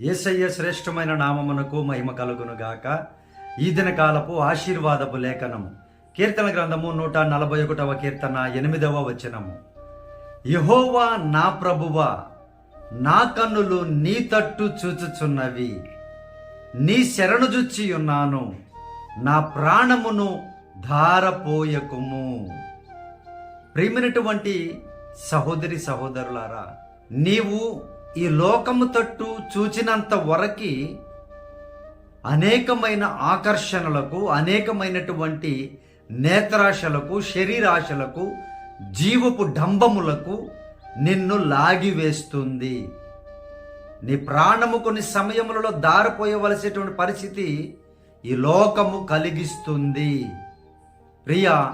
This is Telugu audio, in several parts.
యేసయ్య శ్రేష్టమైన నామమునకు మహిమ కలుగును గాక ఈ దినకాలపు ఆశీర్వాదపు లేఖనము. కీర్తన గ్రంథము నూట నలభై ఒకటవ కీర్తన ఎనిమిదవ వచనము. యహోవా నా ప్రభువా నా కన్నులు నీ తట్టు చూచుచున్నవి. నీ శరణు జుచ్చి ఉన్నాను నా ప్రాణమును ధారపోయకుము. ప్రేమినటువంటి సహోదరి సహోదరులారా నీవు ఈ లోకము తట్టు చూచినంత వరకి అనేకమైన ఆకర్షణలకు అనేకమైనటువంటి నేత్రాశలకు శరీరాశలకు జీవపు డంబములకు నిన్ను లాగివేస్తుంది నీ ప్రాణము కొన్ని సమయములలో దారిపోయవలసినటువంటి పరిస్థితి ఈ లోకము కలిగిస్తుంది. ప్రియ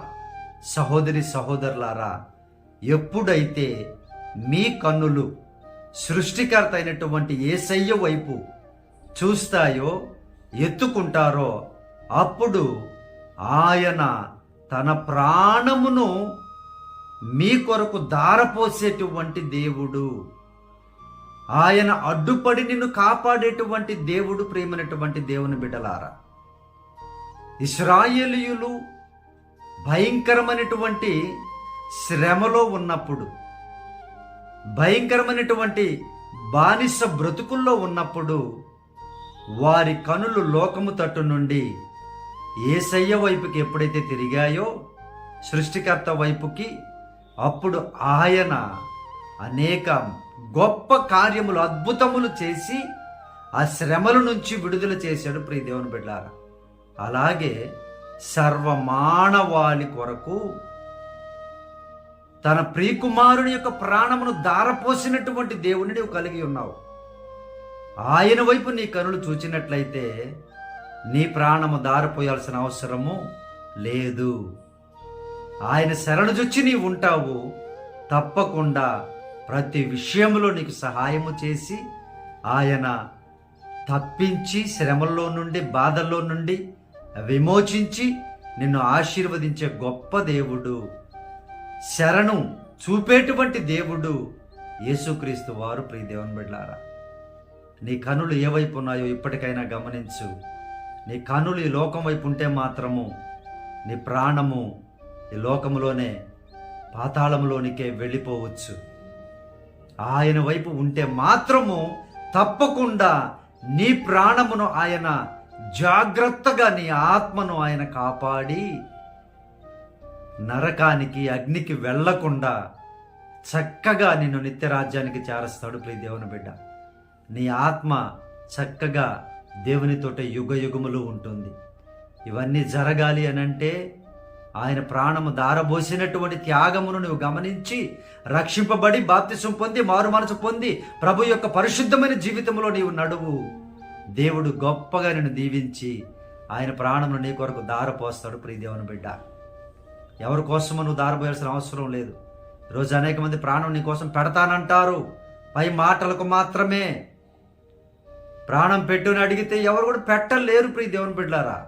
సహోదరి సహోదరులారా ఎప్పుడైతే మీ కన్నులు సృష్టికర్త అయినటువంటి ఏసయ్య వైపు చూస్తాయో ఎత్తుకుంటారో అప్పుడు ఆయన తన ప్రాణమును మీ కొరకు దారపోసేటువంటి దేవుడు. ఆయన అడ్డుపడి నిన్ను కాపాడేటువంటి దేవుడు ప్రేమైనటువంటి దేవుని బిడ్డలారా. ఇస్రాయేలీయులు భయంకరమైనటువంటి శ్రమలో ఉన్నప్పుడు భయంకరమైనటువంటి బానిస బ్రతుకుల్లో ఉన్నప్పుడు వారి కనులు లోకము తట్టు నుండి ఏసయ్య వైపుకి ఎప్పుడైతే తిరిగాయో సృష్టికర్త వైపుకి అప్పుడు ఆయన అనేక గొప్ప కార్యములు అద్భుతములు చేసి ఆ శ్రమల నుంచి విడుదల చేశాడు ప్రియ దేవుని బిడ్డారా. అలాగే సర్వమానవాళి కొరకు తన ప్రియకుమారుని యొక్క ప్రాణమును దారపోసినటువంటి దేవుని నీవు కలిగి ఉన్నావు. ఆయన వైపు నీ కనులు చూచినట్లయితే నీ ప్రాణము దారిపోయాల్సిన అవసరము లేదు. ఆయన శరణుజొచ్చి నీవు ఉంటావు. తప్పకుండా ప్రతి విషయంలో నీకు సహాయము చేసి ఆయన తప్పించి శ్రమల్లో నుండి బాధల్లో నుండి విమోచించి నిన్ను ఆశీర్వదించే గొప్ప దేవుడు. శరణు చూపేటువంటి దేవుడు యేసుక్రీస్తు వారు ప్రియ దేవుని బిడ్డారా నీ కనులు ఏ వైపు ఉన్నాయో ఇప్పటికైనా గమనించు. నీ కనులు ఈ లోకం వైపు ఉంటే మాత్రము నీ ప్రాణము ఈ లోకములోనే పాతాళములోనికే వెళ్ళిపోవచ్చు. ఆయన వైపు ఉంటే మాత్రము తప్పకుండా నీ ప్రాణమును ఆయన జాగ్రత్తగా నీ ఆత్మను ఆయన కాపాడి నరకానికి అగ్నికి వెళ్ళకుండా చక్కగా నిన్ను నిత్యరాజ్యానికి చేరస్తాడు ప్రియ దేవుని బిడ్డ. నీ ఆత్మ చక్కగా దేవునితోటే యుగ యుగములు ఉంటుంది. ఇవన్నీ జరగాలి అని అంటే ఆయన ప్రాణము దారబోసినటువంటి త్యాగమును నువ్వు గమనించి రక్షింపబడి బాప్తిసం పొంది మారు మనసు పొంది ప్రభు యొక్క పరిశుద్ధమైన జీవితంలో నీవు నడువు. దేవుడు గొప్పగా నిన్ను దీవించి ఆయన ప్రాణమును నీ కొరకు దారపోస్తాడు ప్రియదేవుని బిడ్డ. ఎవరి కోసమో నువ్వు దారిపోయాల్సిన అవసరం లేదు. ఈరోజు అనేక మంది ప్రాణం నీ కోసం పెడతానంటారు. పై మాటలకు మాత్రమే. ప్రాణం పెట్టుని అడిగితే ఎవరు కూడా పెట్టలేరు ప్రియ దేవుని బిడ్డారా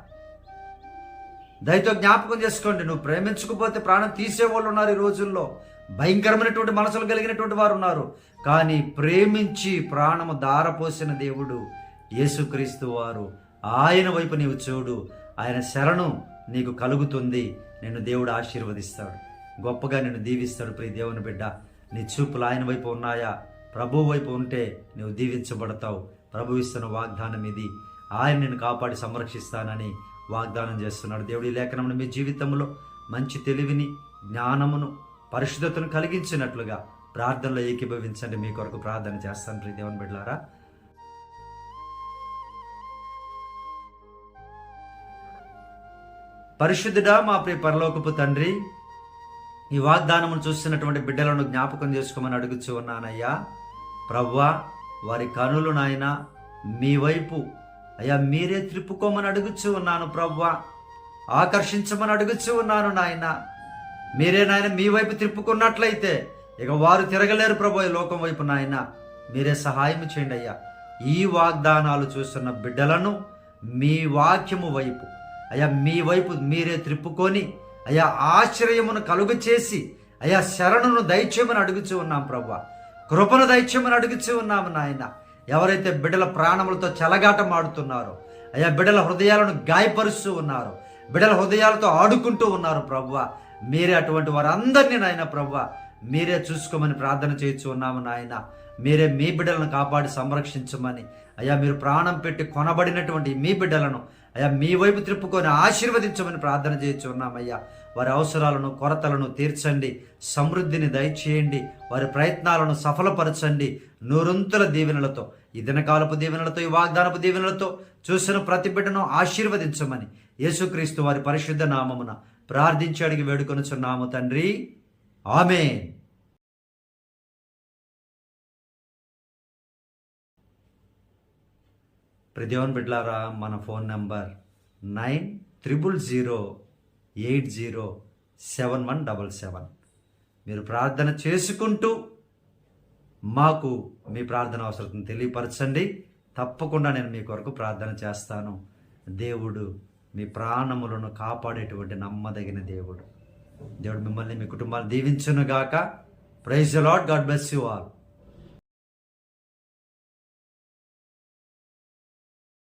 దయతో జ్ఞాపకం చేసుకోండి నువ్వు ప్రేమించకపోతే ప్రాణం తీసేవాళ్ళు ఉన్నారు ఈ రోజుల్లో. భయంకరమైనటువంటి మనసులు కలిగినటువంటి వారు ఉన్నారు. కానీ ప్రేమించి ప్రాణము దారపోసిన దేవుడు యేసుక్రీస్తు వారు. ఆయన వైపు నీవు చూడు ఆయన శరణు నీకు కలుగుతుంది. నిన్ను దేవుడు ఆశీర్వదిస్తాడు. గొప్పగా నిన్ను దీవిస్తాడు ప్రియ దేవుని బిడ్డ. నీ చూపులు ఆయన వైపు ఉన్నాయా? ప్రభు వైపు ఉంటే నువ్వు దీవించబడతావు. ప్రభు ఇస్తున్న వాగ్దానం ఇది. ఆయన నిన్ను కాపాడి సంరక్షిస్తానని వాగ్దానం చేస్తున్నాడు. దేవుడి లేఖనమును మీ జీవితంలో మంచి తెలివిని జ్ఞానమును పరిశుద్ధతను కలిగించినట్లుగా ప్రార్థనలో ఏకీభవించండి. మీ కొరకు ప్రార్థన చేస్తాను ప్రియ దేవుని బిడ్డారా పరిశుద్ధుడా మా ప్రియ పరలోకపు తండ్రి ఈ వాగ్దానమును చూస్తున్నటువంటి బిడ్డలను జ్ఞాపకం చేసుకోమని అడుగుచూ ఉన్నానయ్యా. ప్రవ్వా వారి కనులు నాయన మీ వైపు. అయ్యా మీరే త్రిప్పుకోమని అడుగుచూ ఉన్నాను ప్రవ్వా. ఆకర్షించమని అడుగుచూ ఉన్నాను నాయన. మీరే నాయన మీ వైపు త్రిప్పుకున్నట్లయితే ఇక వారు తిరగలేరు ప్రభు ఈ లోకం వైపు నాయన. మీరే సహాయం చేయండి అయ్యా. ఈ వాగ్దానాలు చూస్తున్న బిడ్డలను మీ వాక్యము వైపు అయ్యా మీ వైపు మీరే త్రిప్పుకొని అయ్యా ఆశ్రయమును కలుగు చేసి అయ్యా శరణును దయచేయమని అడుగుచూ ఉన్నాం ప్రభు. కృపను దయచేయమని అడుగుచూ ఉన్నాము నాయన. ఎవరైతే బిడ్డల ప్రాణములతో చెలగాటం ఆడుతున్నారో అయ్యా బిడ్డల హృదయాలను గాయపరుస్తూ ఉన్నారు బిడ్డల హృదయాలతో ఆడుకుంటూ ఉన్నారు ప్రభువ మీరే అటువంటి వారందరినీ నాయన ప్రభువ మీరే చూసుకోమని ప్రార్థన చేయొచ్చు ఉన్నాము నాయన. మీరే మీ బిడ్డలను కాపాడి సంరక్షించమని అయ్యా మీరు ప్రాణం పెట్టి కొనబడినటువంటి మీ బిడ్డలను అయ్యా మీ వైపు త్రిప్పుకొని ఆశీర్వదించమని ప్రార్థన చేయొచ్చు ఉన్నామయ్యా వారి అవసరాలను కొరతలను తీర్చండి. సమృద్ధిని దయచేయండి. వారి ప్రయత్నాలను సఫలపరచండి. నూరంతుల దీవెనలతో ఈ దినకాలపు దీవెనలతో ఈ వాగ్దానపు దీవెనలతో చూసిన ప్రతి బిడ్డను ఆశీర్వదించమని యేసుక్రీస్తు వారి పరిశుద్ధ నామమున ప్రార్థించి అడిగి వేడుకొనుచున్నాము తండ్రి. ఆమెన్. ప్రదేవన్ బిడ్లారా మన phone number nine triple zero eight zero seven one double seven. మీరు ప్రార్థన చేసుకుంటూ మాకు మీ ప్రార్థన అవసరం తెలియపరచండి. తప్పకుండా నేను మీ కొరకు ప్రార్థన చేస్తాను. దేవుడు మీ ప్రాణములను కాపాడేటువంటి నమ్మదగిన దేవుడు. దేవుడు మిమ్మల్ని మీ కుటుంబాన్ని దీవించునుగాక. Praise lord god bless you all